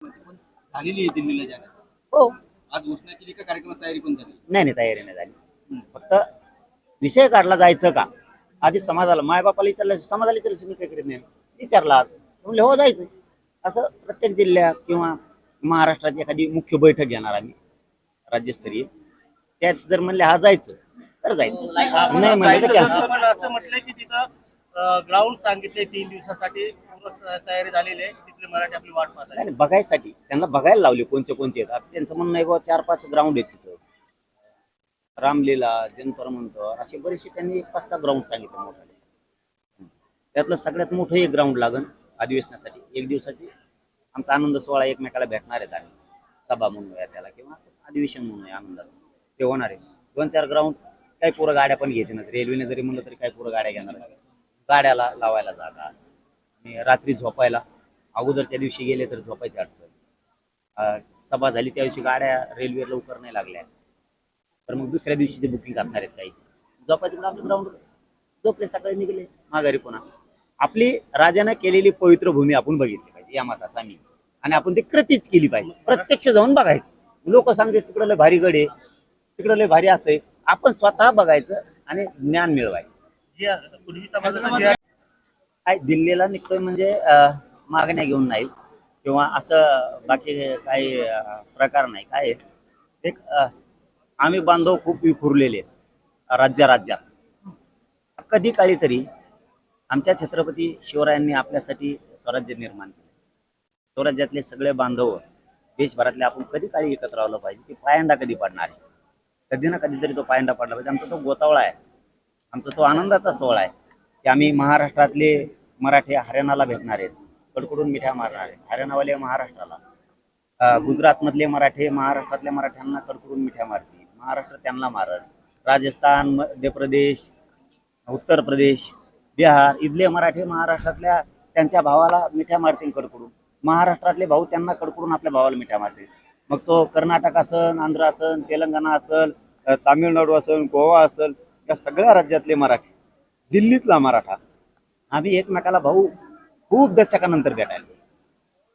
पण झालेली आहे दिल्लीला जाण्याची? हो. आज घोषणा केली का कार्यक्रमात तयारी पण झाली? नाही नाही तयारी नाही झाली. फक्त विषय काढला जायचं का? आधी समाजाला मायबापाला विचारलं समाजाला विचारलं तुम्ही काय करीत नाही? विचारला आज. म्हणले हो जायचं असं प्रत्येक जिल्ह्यात किंवा महाराष्ट्राची एखादी मुख्य बैठक घेणार आम्ही राज्यस्तरीय. त्यात जर म्हणले हा जायचं तर जायचं. नाही म्हणले तर कॅन्सल. असं म्हटलंय की तिथं ग्राउंड सांगितले तीन दिवसासाठी. तयारी झालेली आहे. तिथले मराठी आपली वाट पाहत आहे नाही बघायसाठी. त्यांना बघायला लावले कोणते कोणते आहेत. आता त्यांचं म्हणणं आहे बाबा चार पाच ग्राउंड आहेत तिथं. रामलीला जंतर मंतर असे बरेचसे त्यांनी एक पाच सहा ग्राउंड सांगितले मोठाले. त्यातलं सगळ्यात मोठं एक ग्राउंड लागन अधिवेशनासाठी एक दिवसाची आमचा आनंद सोहळा एकमेकाला भेटणार आहेत आम्ही सभा म्हणूया त्याला किंवा अधिवेशन म्हणूया आनंदाचं. ते होणार आहे. दोन चार ग्राउंड काही पोरं गाड्या पण घेतीनच रेल्वेने जरी म्हणलं तरी काही पोरं गाड्या घेणार गाड्याला लावायला जागा. रात्री झोपायला. अगोदरच्या दिवशी गेले तर झोपायची अडचण. सभा झाली त्या दिवशी गाड्या रेल्वे लवकर नाही लागल्या. तर मग दुसऱ्या दिवशीचे बुकिंग असणार आहेत काही झोपायचे आपलं ग्राउंड झोपले सकाळी निघले माघारी पुन्हा. आपली राजानं केलेली पवित्र भूमी आपण बघितली पाहिजे या मताचा मी आणि आपण ती कृतीच केली पाहिजे. प्रत्यक्ष जाऊन बघायचं. लोक सांगते तिकडं लय भारी गड आहे. तिकडं लय भारी असं आपण स्वतः बघायचं आणि ज्ञान मिळवायचं. काय दिल्लीला निघतोय म्हणजे मागण्या घेऊन नाही. किंवा असं बाकी काही प्रकार नाही. काय आहे, एक आम्ही बांधव खूप विखुरलेले आहेत राज्या राज्यात कधी काळी तरी आमच्या छत्रपती शिवरायांनी आपल्यासाठी स्वराज्य निर्माण केलं स्वराज्यातले सगळे बांधव देशभरातले आपण कधी काळी एकत्र आलं पाहिजे ते पायंडा कधी पडणार आहे? कधी ना कधीतरी तो पायंडा पडला पाहिजे. आमचा तो गोतावळा आहे. आमचा तो आनंदाचा सोहळा आहे. की आम्ही महाराष्ट्रातले मराठी हरियाणाला भेटणार आहेत. कडकडून मिठ्या मारणार आहेत. हरियाणावाले महाराष्ट्राला. गुजरातमधले मराठे महाराष्ट्रातल्या मराठ्यांना कडकडून मिठ्या मारतील. महाराष्ट्र त्यांना मारत राजस्थान मध्य प्रदेश उत्तर प्रदेश बिहार इथले मराठे महाराष्ट्रातल्या त्यांच्या भावाला मिठ्या मारतील कडकडून. महाराष्ट्रातले भाऊ त्यांना कडकडून आपल्या भावाला मिठ्या मारतील. मग तो कर्नाटक असन आंध्र असन तेलंगणा असल तामिळनाडू असन गोवा असल या सगळ्या राज्यातले मराठी. दिल्लीतला मराठा. आम्ही एकमेकाला भाऊ खूप दशकानंतर भेटायला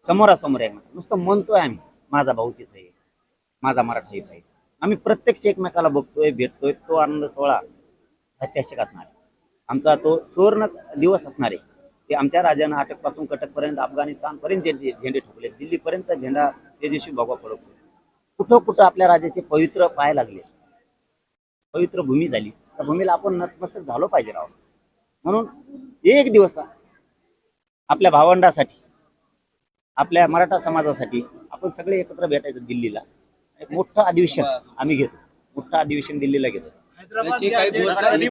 समोरासमोर आहे नुसतं म्हणतोय आम्ही माझा भाऊ तिथे आहे माझा मराठा इथं आहे. आम्ही प्रत्यक्ष एकमेकाला बघतोय भेटतोय तो आनंद सोहळा ऐतिहासिक असणार आहे. आमचा तो सुवर्ण दिवस असणार आहे. ते आमच्या राजानं अटकपासून कटकपर्यंत अफगाणिस्तानपर्यंत जे जे झेंडे ठोकले दिल्लीपर्यंत झेंडा त्या दिवशी भगवा फडकतो कुठं कुठं आपल्या राजाचे पवित्र पाय लागले. पवित्र भूमी झाली. त्या भूमीला आपण नतमस्तक झालो पाहिजे राव. म्हणून एक दिवस आपल्या भावंडासाठी आपल्या मराठा समाजासाठी आपण सगळे एकत्र भेटायचं दिल्लीला. एक मोठं अधिवेशन आम्ही घेतो. मोठं अधिवेशन दिल्लीला घेतो.